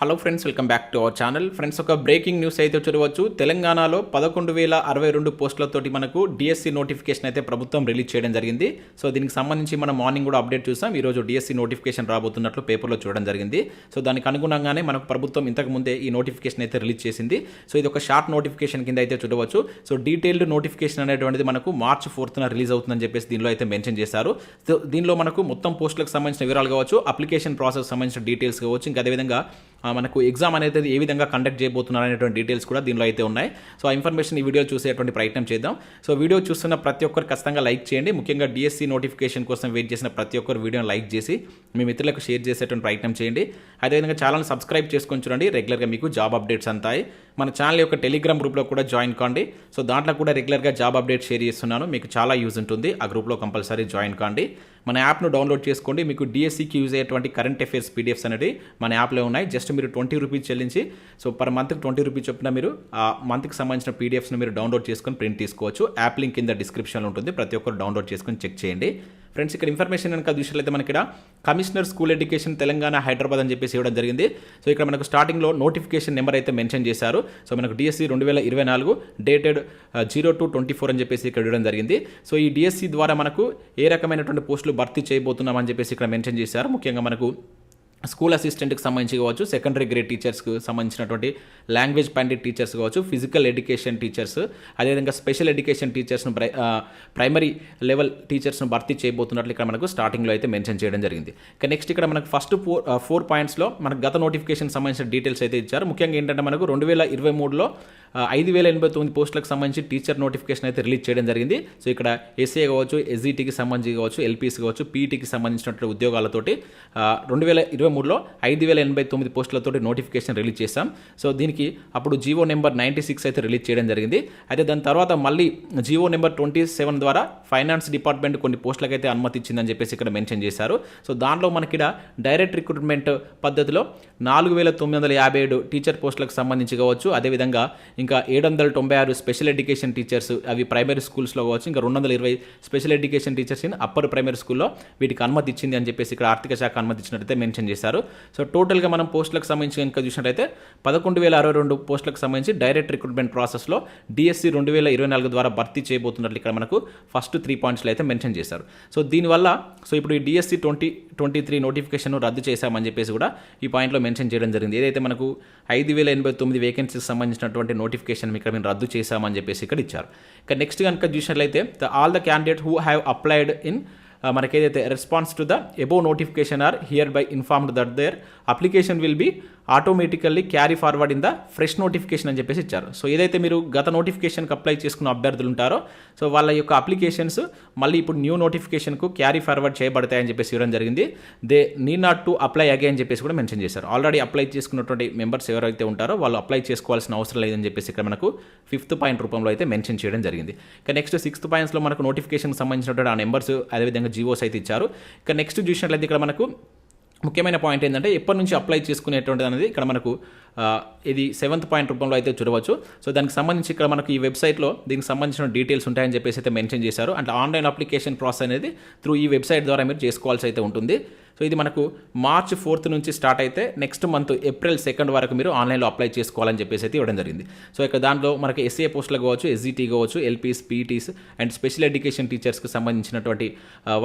Hello friends welcome back to our channel friends ఒక breaking news అయితే చూడవచ్చు. తెలంగాణలో పదకొండు వేల అరవై రెండు పోస్టులతోటి మనకు డిఎస్సి నోటిఫికేషన్ అయితే ప్రభుత్వం రిలీజ్ చేయడం జరిగింది. సో దీనికి సంబంధించి మనం మార్నింగ్ కూడా అప్డేట్ చూసాం. ఈరోజు డిఎస్సి నోటిఫికేషన్ రాబోతున్నట్లు పేపర్లో చూడడం జరిగింది. సో దానికి అనుగుణంగానే మనకు ప్రభుత్వం ఇంతకు ముందే ఈ నోటిఫికేషన్ అయితే రిలీజ్ చేసింది. సో ఇది ఒక షార్ట్ నోటిఫికేషన్ కింద అయితే చూడవచ్చు. సో డీటెయిల్డ్ నోటిఫికేషన్ అనేటువంటిది మనకు మార్చ్ ఫోర్త్న రిలీజ్ అవుతుందని చెప్పేసి దీనిలో అయితే మెన్షన్ చేశారు. సో దీనిలో మనకు మొత్తం పోస్టులకు సంబంధించిన వివరాలు కావచ్చు. అప్లికేషన్ ప్రాసెస్ సంబంధించిన డీటెయిల్స్ కావచ్చు. ఇంకా అదేవిధంగా మనకు ఎగ్జామ్ అనేది ఏ విధంగా కండక్ట్ చేయబోతున్నారు అనేటువంటి డీటెయిల్స్ కూడా దీనిలో అయితే ఉన్నాయి. సో ఆ ఇన్ఫర్మేషన్ ఈ వీడియో చూసేటువంటి ప్రయత్నం చేద్దాం. సో వీడియో చూస్తున్న ప్రతి ఒక్కరు ఖచ్చితంగా లైక్ చేయండి. ముఖ్యంగా డిఎస్సి నోటిఫికేషన్ కోసం వెయిట్ చేసిన ప్రతి ఒక్కరు వీడియోని లైక్ చేసి మీ మిత్రులకు షేర్ చేసేటువంటి ప్రయత్నం చేయండి. అదేవిధంగా ఛానల్ సబ్స్క్రైబ్ చేసుకొని చూడండి. రెగ్యులర్గా మీకు జాబ్ అప్డేట్స్ అంతాయి. మన ఛానల్ యొక్క టెలిగ్రామ్ గ్రూప్లో కూడా జాయిన్ కాండి. సో దాంట్లో కూడా రెగ్యులర్గా జాబ్ అప్డేట్ షేర్ చేస్తున్నాను. మీకు చాలా యూజ్ ఉంటుంది. ఆ గ్రూప్లో కంపల్సరీ జాయిన్ కాండి. మన యాప్ను డౌన్లోడ్ చేసుకోండి. మీకు డిఎస్సికి యూజ్ అయ్యేటువంటి కరెంట్ అఫేర్స్ పీడిఎఫ్స్ అనేది మన యాప్లో ఉన్నాయి. జస్ట్ మీరు ట్వంటీ రూపీస్ చెల్లించి సో పర్ మంత్కి ట్వంటీ రూపీస్ చొప్పున మీరు ఆ మంత్కి సంబంధించిన పీడిఎఫ్స్ని మీరు డౌన్లోడ్ చేసుకొని ప్రింట్ తీసుకోవచ్చు. యాప్ లింక్ కింద డిస్క్రిప్షన్లో ఉంటుంది. ప్రతి ఒక్కరు డౌన్లోడ్ చేసుకొని చెక్ చేయండి. ఫ్రెండ్స్ ఇక్కడ ఇన్ఫర్మేషన్ కనుక చూసినట్లయితే మనకి ఇక్కడ commissioner school education Telangana Hyderabad అని చెప్పేసి ఇవ్వడం జరిగింది. సో ఇక్కడ మనకు స్టార్టింగ్లో నోటిఫికేషన్ నెంబర్ అయితే మెన్షన్ చేశారు. సో మనకు డిఎస్సి రెండు వేల ఇరవై నాలుగు dated zero two twenty four అని చెప్పేసి ఇక్కడ ఇవ్వడం జరిగింది. సో ఈ డిఎస్సి ద్వారా మనకు ఏ రకమైనటువంటి పోస్టులు భర్తీ చేయబోతున్నామని చెప్పేసి ఇక్కడ మెన్షన్ చేశారు. ముఖ్యంగా మనకు స్కూల్ అసిస్టెంట్కి సంబంధించి కావచ్చు సెకండరీ గ్రేడ్ టీచర్స్కి సంబంధించినటువంటి లాంగ్వేజ్ పండిట్ టీచర్స్ కావచ్చు ఫిజికల్ ఎడ్యుకేషన్ టీచర్స్ అదేవిధంగా స్పెషల్ ఎడ్యుకేషన్ టీచర్స్ను ప్రై ప్రైమరీ లెవెల్ టీచర్స్ను భర్తీ చేయబోతున్నట్లు ఇక్కడ మనకు స్టార్టింగ్లో అయితే మెన్షన్ చేయడం జరిగింది. ఇక నెక్స్ట్ ఇక్కడ మనకు ఫస్ట్ ఫోర్ ఫోర్ పాయింట్స్లో మనకు గత నోటిఫికేషన్ సంబంధించిన డీటెయిల్స్ అయితే ఇచ్చారు. ముఖ్యంగా ఏంటంటే మనకు రెండు వేల ఇరవై మూడులో ఐదు వేల ఎనభై తొమ్మిది పోస్టులకు సంబంధించి టీచర్ నోటిఫికేషన్ అయితే రిలీజ్ చేయడం జరిగింది. సో ఇక్కడ ఎస్ఏ కావచ్చు ఎస్జిటికి సంబంధించి కావచ్చు ఎల్పిసి కావచ్చు పీఈటీకి సంబంధించినటువంటి ఉద్యోగాలతోటి రెండు వేల ఇరవై మూడులో ఐదు వేల ఎనభై తొమ్మిది పోస్టులతోటి నోటిఫికేషన్ రిలీజ్ చేశాం. సో దీనికి అప్పుడు జీవో నెంబర్ నైంటీ సిక్స్ అయితే రిలీజ్ చేయడం జరిగింది. అయితే దాని తర్వాత మళ్ళీ జీవో నెంబర్ ట్వంటీ సెవెన్ ద్వారా ఫైనాన్స్ డిపార్ట్మెంట్ కొన్ని పోస్టులకు అయితే అనుమతి ఇచ్చిందని చెప్పేసి ఇక్కడ మెన్షన్ చేశారు. సో దానిలో మనకి ఇక్కడ డైరెక్ట్ రిక్రూట్మెంట్ పద్ధతిలో నాలుగు వేల తొమ్మిది వందల యాభై ఏడు టీచర్ పోస్టులకు సంబంధించి కావచ్చు అదేవిధంగా ఇంకా ఏడు వందల తొంభై ఆరు స్పెషల్ ఎడ్యుకేషన్ టీచర్స్ అవి ప్రైమరీ స్కూల్స్లో కావచ్చు ఇంకా రెండు వందల ఇరవై special education teachers in upper primary స్కూల్లో వీటికి అనుమతి ఇచ్చింది అని చెప్పేసి ఇక్కడ ఆర్థిక శాఖ అనుమతి ఇచ్చినట్టయితే మెన్షన్ చేశారు. సో టోటల్గా మనం పోస్టులకు సంబంధించి కనుక చూసినట్టయితే పదకొండు వేల అరవై రెండు పోస్టులకు సంబంధించి డైరెక్ట్ రిక్రూట్మెంట్ ప్రాసెస్లో డిఎస్సి రెండు వేల ఇరవై నాలుగు ద్వారా భర్తీ చేయబోతున్నట్లు ఇక్కడ మనకు ఫస్ట్ త్రీ పాయింట్స్లో అయితే మెన్షన్ చేశారు. సో దీనివల్ల సో ఇప్పుడు ఈ DSC twenty twenty three notification రద్దు చేశామని చెప్పేసి కూడా ఈ పాయింట్లో మెన్షన్ చేయడం జరిగింది. ఏదైతే మనకు ఐదు వేల ఎనభై తొమ్మిది వేకెన్సీకి సంబంధించినటువంటి నోటిఫికేషన్ ఇక్కడ మేము రద్దు చేశామని చెప్పేసి ఇక్కడ ఇచ్చారు. ఇక నెక్స్ట్ కనుక చూసినట్లయితే the all the candidate who have applied in మనకి ఏదైతే response to the above notification are hereby informed that their application will be automatically carry forward in the fresh notification అని చెప్పేసి ఇచ్చారు. సో ఏదైతే మీరు గత నోటిఫికేషన్కి అప్లై చేసుకున్న అభ్యర్థులు ఉంటారో సో వాళ్ళ యొక్క అప్లికేషన్స్ మళ్ళీ ఇప్పుడు న్యూ నోటిఫికేషన్కు క్యారీ ఫార్వర్డ్ చేయబడతాయని చెప్పేసి ఇవ్వడం జరిగింది. They need not to apply అగే అని చెప్పేసి కూడా మెన్షన్ చేశారు. ఆల్రెడీ అప్లై చేసుకున్నటువంటి మెంబర్స్ ఎవరైతే ఉంటారో వాళ్ళు అప్లై చేసుకోవాల్సిన అవసరం లేదని చెప్పేసి ఇక్కడ మనకు ఫిఫ్త్ పాయింట్ రూపంలో అయితే మెన్షన్ చేయడం జరిగింది. ఇక నెక్స్ట్ సిక్స్త్ పాయింట్స్లో మనకు నోటిఫికేషన్కి సంబంధించినటువంటి ఆ నెంబర్స్ అదేవిధంగా జీవోస్ అయితే ఇచ్చారు. ఇక నెక్స్ట్ చూసినట్లయితే ఇక్కడ మనకు ముఖ్యమైన పాయింట్ ఏంటంటే ఎప్పటి నుంచి అప్లై చేసుకునేటువంటిది అనేది ఇక్కడ మనకు ఇది సెవెంత్ పాయింట్ రూపంలో అయితే చూడవచ్చు. సో దానికి సంబంధించి ఇక్కడ మనకు ఈ వెబ్సైట్లో దీనికి సంబంధించిన డీటెయిల్స్ ఉంటాయని చెప్పేసి అయితే మెన్షన్ చేశారు. అంటే ఆన్లైన్ అప్లికేషన్ ప్రాసెస్ అనేది త్రూ ఈ వెబ్సైట్ ద్వారా మీరు చేసుకోవాల్సి అయితే ఉంటుంది. సో ఇది మనకు మార్చ్ ఫోర్త్ నుంచి స్టార్ట్ అయితే నెక్స్ట్ మంత్ ఏప్రిల్ సెకండ్ వరకు మీరు ఆన్లైన్లో అప్లై చేసుకోవాలని చెప్పేసి అయితే ఇవ్వడం జరిగింది. సో ఇక దాంట్లో మనకి ఎస్ఏ పోస్టులు కావచ్చు ఎస్జిటి కావచ్చు LPs PTs and special education టీచర్స్కి సంబంధించినటువంటి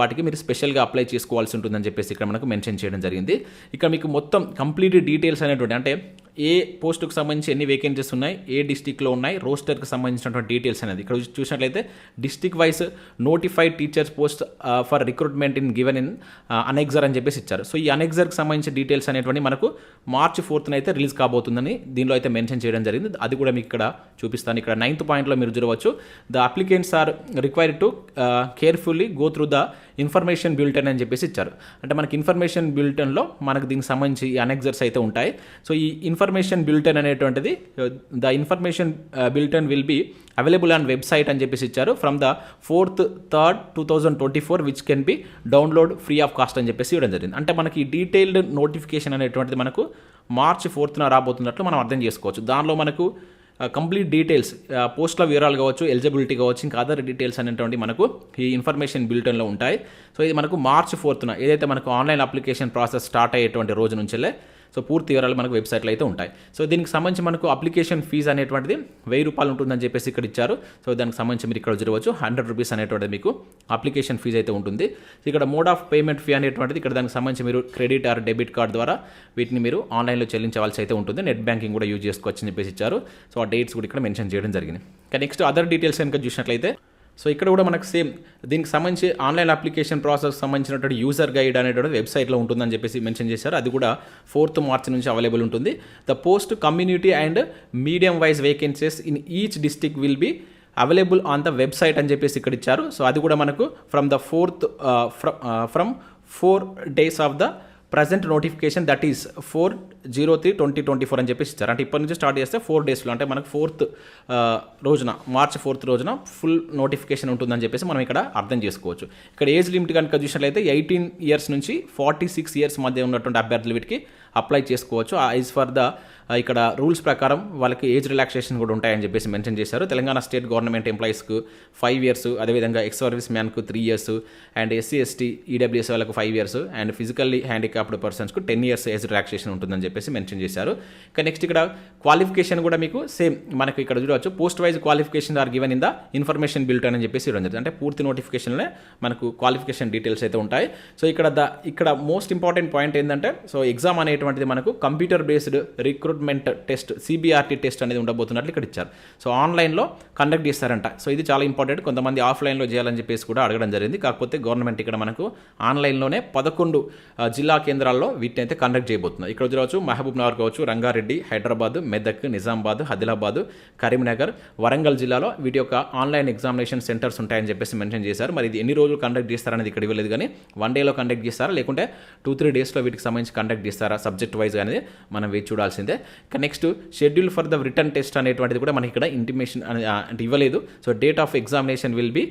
వాటికి మీరు స్పెషల్గా అప్లై చేసుకోవాల్సి ఉంటుందని చెప్పేసి ఇక్కడ మనకు మెన్షన్ చేయడం జరిగింది. ఇక్కడ మీకు మొత్తం కంప్లీట్ డీటెయిల్స్ అనేటువంటి అంటే ఏ పోస్టుకు సంబంధించి ఎన్ని వేకెన్సీస్ ఉన్నాయి ఏ డిస్టిక్లో ఉన్నాయి రోస్టర్కి సంబంధించినటువంటి డీటెయిల్స్ అనేది. ఇక్కడ చూసినట్లయితే district wise notified teachers post for recruitment in given in annexure అని చెప్పేసి ఇచ్చారు. సో ఈ అనెక్జర్కి సంబంధించిన డీటెయిల్స్ అనేటువంటి మనకు మార్చ్ ఫోర్త్న అయితే రిలీజ్ కాబోతుందని దీనిలో అయితే మెన్షన్ చేయడం జరిగింది. అది కూడా మీకు ఇక్కడ చూపిస్తాను. ఇక్కడ నైన్త్ పాయింట్లో మీరు చూడవచ్చు. The applicants are required to carefully go through the information bulletin అని చెప్పేసి ఇచ్చారు. అంటే మనకి ఇన్ఫర్మేషన్ బిల్టన్లో మనకు దీనికి సంబంధించి అనెక్జర్స్ అయితే ఉంటాయి. సో ఈ ఇన్ఫర్మేషన్ బిల్టన్ అనేటువంటిది the information bulletin will be available on website అని చెప్పేసి ఇచ్చారు. From the fourth third two thousand twenty four which can be download free of cost అని చెప్పేసి ఇవ్వడం జరిగింది. అంటే మనకి డీటెయిల్డ్ నోటిఫికేషన్ అనేటువంటిది మనకు మార్చ్ ఫోర్త్న రాబోతున్నట్లు మనం అర్థం చేసుకోవచ్చు. దానిలో మనకు కంప్లీట్ డీటెయిల్స్ పోస్ట్ల వివరాలు కావచ్చు ఎలిజిబిలిటీ కావచ్చు ఇంకా అదర్ డీటెయిల్స్ అనేటువంటి మనకు ఈ ఇన్ఫర్మేషన్ బిల్టన్లో ఉంటాయి. సో ఇది మనకు మార్చ్ ఫోర్త్న ఏదైతే మనకు ఆన్లైన్ అప్లికేషన్ ప్రాసెస్ స్టార్ట్ అయ్యేటువంటి రోజు నుంచెల్లే సో పూర్తి వివరాలు మనకు వెబ్సైట్లో అయితే ఉంటాయి. సో దీనికి సంబంధించి మనకు అప్లికేషన్ ఫీజు అనేటువంటిది వెయ్యి రూపాయలు ఉంటుందని చెప్పేసి ఇక్కడ ఇచ్చారు. సో దానికి సంబంధించి మీరు ఇక్కడ చూడవచ్చు. హండ్రెడ్ రూపీస్ అనేటువంటిది మీకు అప్లికేషన్ ఫీజు అయితే ఉంటుంది. ఇక్కడ మోడ్ ఆఫ్ పేమెంట్ ఫీ అనేటువంటిది ఇక్కడ దానికి సంబంధించి మీరు క్రెడిట్ ఆర్ డెబిట్ కార్డ్ ద్వారా వీటిని మీరు ఆన్లైన్లో చెల్లించవలసి అయితే ఉంటుంది. నెట్ బ్యాంకింగ్ కూడా యూజ్ చేసుకోవచ్చు అని చెప్పేసి ఇచ్చారు. సో ఆ డేట్స్ కూడా ఇక్కడ మెన్షన్ చేయడం జరిగింది. నెక్స్ట్ అదర్ డీటెయిల్స్ కనుక చూసినట్లయితే సో ఇక్కడ కూడా మనకు సేమ్ దీనికి సంబంధించి ఆన్లైన్ అప్లికేషన్ ప్రాసెస్ సంబంధించినటువంటి యూజర్ గైడ్ అనేటువంటి వెబ్సైట్లో ఉంటుందని చెప్పేసి మెన్షన్ చేశారు. అది కూడా ఫోర్త్ మార్చ్ నుంచి అవైలబుల్ ఉంటుంది. The post community and medium wise vacancies in each district will be available on the website అని చెప్పేసి ఇక్కడ ఇచ్చారు. సో అది కూడా మనకు from the fourth from four days of the present notification that is four zero three twenty twenty four అని చెప్పేసి ఇచ్చారు. అంటే ఇప్పటి నుంచి స్టార్ట్ చేస్తే ఫోర్ డేస్లో అంటే మనకు ఫోర్త్ రోజున మార్చ్ ఫోర్త్ రోజున ఫుల్ నోటిఫికేషన్ ఉంటుందని చెప్పేసి మనం ఇక్కడ అర్థం చేసుకోవచ్చు. ఇక్కడ ఏజ్ లిమిట్ కనుక చూసినట్లయితే ఎయిటీన్ ఇయర్స్ నుంచి ఫార్టీ సిక్స్ ఇయర్స్ మధ్య ఉన్నటువంటి అభ్యర్థులు వీటికి అప్లై చేసుకోవచ్చు. ఐజ్ ఫర్ ద ఇక్కడ రూల్స్ ప్రకారం వాళ్ళకి ఏజ్ రిలాక్సేషన్ కూడా ఉంటాయని చెప్పేసి మెన్షన్ చేశారు. తెలంగాణ స్టేట్ గవర్నమెంట్ ఎంప్లాయీస్కు ఫైవ్ ఇయర్స్ అదేవిధంగా ex service మ్యాన్కు three years and SC ST EWS వాళ్ళకు five years and physically handicapped పర్సన్స్కు ten years age relaxation ఉంటుందని చెప్పేసి మెన్షన్ చేశారు. ఇంకా నెక్స్ట్ ఇక్కడ క్వాలిఫికేషన్ కూడా మీకు సేమ్ మనకు ఇక్కడ చూడవచ్చు. Post wise qualification are given in the information bulletin అని చెప్పేసి ఇవ్వడం జరిగింది. అంటే పూర్తి నోటిఫికేషన్లో మనకు క్వాలిఫికేషన్ డీటెయిల్స్ అయితే ఉంటాయి. సో ఇక్కడ ద ఇక్కడ మోస్ట్ ఇంపార్టెంట్ పాయింట్ ఏంటంటే సో ఎగ్జామ్ అనేటువంటిది మనకు computer based recruitment test CBRT test అనేది ఉండబోతున్నట్లు ఇక్కడ ఇచ్చారు. సో ఆన్లైన్లో కండక్ట్ చేస్తారంట. సో ఇది చాలా ఇంపార్టెంట్ కొంతమంది ఆఫ్లైన్లో చేయాలని చెప్పేసి కూడా అడగడం జరిగింది. కాకపోతే గవర్నమెంట్ ఇక్కడ మనకు ఆన్లైన్లోనే పదకొండు జిల్లా కేంద్రాల్లో వీటిని అయితే కండక్ట్ చేయబోతున్నారు. ఇక్కడ చూడవచ్చు మహబూబ్ నగర్ కావచ్చు రంగారెడ్డి హైదరాబాద్ మెదక్ నిజామాబాద్ ఆదిలాబాద్ కరీంనగర్ వరంగల్ జిల్లాలో వీటి యొక్క ఆన్లైన్ ఎగ్జామినేషన్ సెంటర్స్ ఉంటాయని చెప్పేసి మెన్షన్ చేశారు. మరి ఇది ఎన్ని రోజులు కండక్ట్ చేస్తారనేది ఇక్కడ ఇవ్వలేదు కానీ వన్ డేలో కండక్ట్ చేస్తారా? లేకుంటే టూ త్రీ డేస్లో వీటికి సంబంధించి కండక్ట్ చేస్తారా? సబ్జెక్ట్ వైజ్ అనేది మనం వేచి చూడాల్సిందే. ఇక next schedule for the written test అనేటువంటిది కూడా మనకి ఇక్కడ ఇంటిమేషన్ అంటే ఇవ్వలేదు. So date of examination will be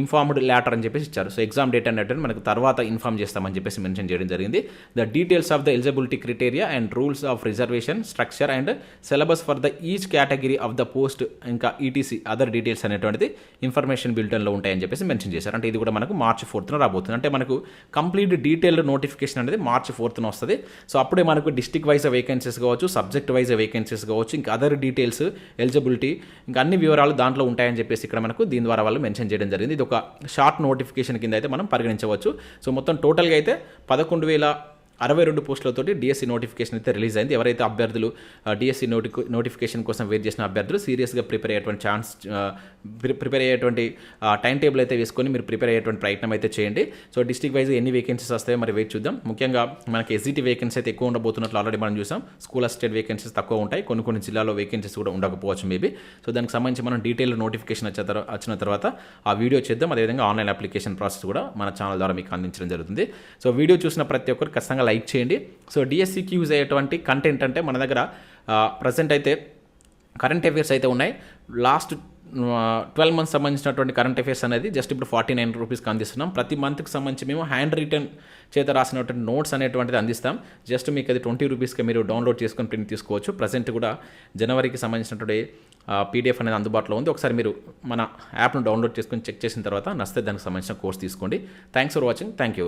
informed later అని చెప్పేసి ఇచ్చారు. సో ఎగ్జామ్ డేట్ అన్నట్టు మనకు తర్వాత ఇన్ఫార్మ్ చేస్తామని చెప్పేసి మెన్షన్ చేయడం జరిగింది. The details of the eligibility criteria and rules of reservation structure and syllabus for the each category of the post ఇంకా ఈటీసీ అదర్ డీటెయిల్స్ అనేటువంటిది ఇన్ఫర్మేషన్ బిల్టన్లో ఉంటాయని చెప్పేసి మెన్షన్ చేశారు. అంటే ఇది కూడా మనకు మార్చ్ ఫోర్త్న రాబోతుంది. అంటే మనకు కంప్లీట్ డీటెయిల్డ్ నోటిఫికేషన్ అనేది మార్చ్ ఫోర్త్న వస్తుంది. సో అప్పుడే మనకు డిస్టిక్ వైజ్ వేకెన్సీస్ కావచ్చు సబ్జెక్ట్ వైజ్ వేకెన్సీస్ కావచ్చు ఇంకా అదర్ డీటెయిల్స్ ఎలిజిబిలిటీ ఇంకా అన్ని వివరాలు దాంట్లో ఉంటాయని చెప్పేసి ఇక్కడ మనకు దీని ద్వారా వాళ్ళు మెన్షన్ చేయడం జరిగింది. ఇది ఒక షార్ట్ నోటిఫికేషన్ కింద అయితే మనం పరిగణించవచ్చు. సో మొత్తం టోటల్గా అయితే పదకొండు వేల అరవై రెండు పోస్టులతోటి డిఎస్సి నోటిఫికేషన్ అయితే రిలీజ్ అయింది. ఎవరైతే అభ్యర్థులు డిఎస్సి నోటి నోటిఫికేషన్ కోసం వెయిట్ చేసిన అభ్యర్థులు సీరియస్గా ప్రిపేర్ అయ్యేటువంటి ఛాన్స్ ప్రిపేర్ అయ్యేటువంటి టైం టేబుల్ అయితే వేసుకొని మీరు ప్రిపేర్ అయ్యేటువంటి ప్రయత్నం అయితే చేయండి. సో డిస్టిక్ వైజ్ ఎన్ని వేకెన్సీస్ వస్తాయో మరి వెయిట్ చూద్దాం. ముఖ్యంగా మనకి ఎస్జిటి వేకెన్సీ అయితే ఎక్కువ ఉండబోతున్నట్లు ఆల్రెడీ మనం చూసాం. స్కూల్ అసిస్టెంట్ వేకెన్సీస్ తక్కువ ఉంటాయి. కొన్ని కొన్ని జిల్లాలో వేకెన్సీస్ కూడా ఉండకపోవచ్చు మేబీ సో దానికి సంబంధించి మనం డీటెయిల్ నోటిఫికేషన్ వచ్చిన వచ్చిన తర్వాత ఆ వీడియో చేద్దాం. అదేవిధంగా ఆన్లైన్ అప్లికేషన్ ప్రాసెస్ కూడా మన ఛానల్ ద్వారా మీకు అందించడం జరుగుతుంది. సో వీడియో చూసిన ప్రతి ఒక్కరు ఖచ్చితంగా లైక్ చేయండి. సో డిఎస్సికి యూజ్ అయ్యేటువంటి కంటెంట్ అంటే మన దగ్గర ప్రజెంట్ అయితే కరెంట్ అఫైర్స్ అయితే ఉన్నాయి. లాస్ట్ ట్వెల్వ్ మంత్స్ సంబంధించినటువంటి కరెంట్ అఫైర్స్ అనేది జస్ట్ ఇప్పుడు ఫార్టీ నైన్ రూపీస్కి అందిస్తున్నాం. ప్రతి మంత్కి సంబంధించి మేము హ్యాండ్ రిటర్న్ చేత రాసినటువంటి నోట్స్ అనేటువంటిది అందిస్తాం. జస్ట్ మీకు అది ట్వంటీ రూపీస్కి మీరు డౌన్లోడ్ చేసుకొని ప్రింట్ తీసుకోవచ్చు. ప్రజెంట్ కూడా జనవరికి సంబంధించినటువంటి పీడిఎఫ్ అనేది అందుబాటులో ఉంది. ఒకసారి మీరు మన యాప్ను డౌన్లోడ్ చేసుకొని చెక్ చేసిన తర్వాత నస్తే దానికి సంబంధించిన కోర్స్ తీసుకోండి. Thanks for watching thank you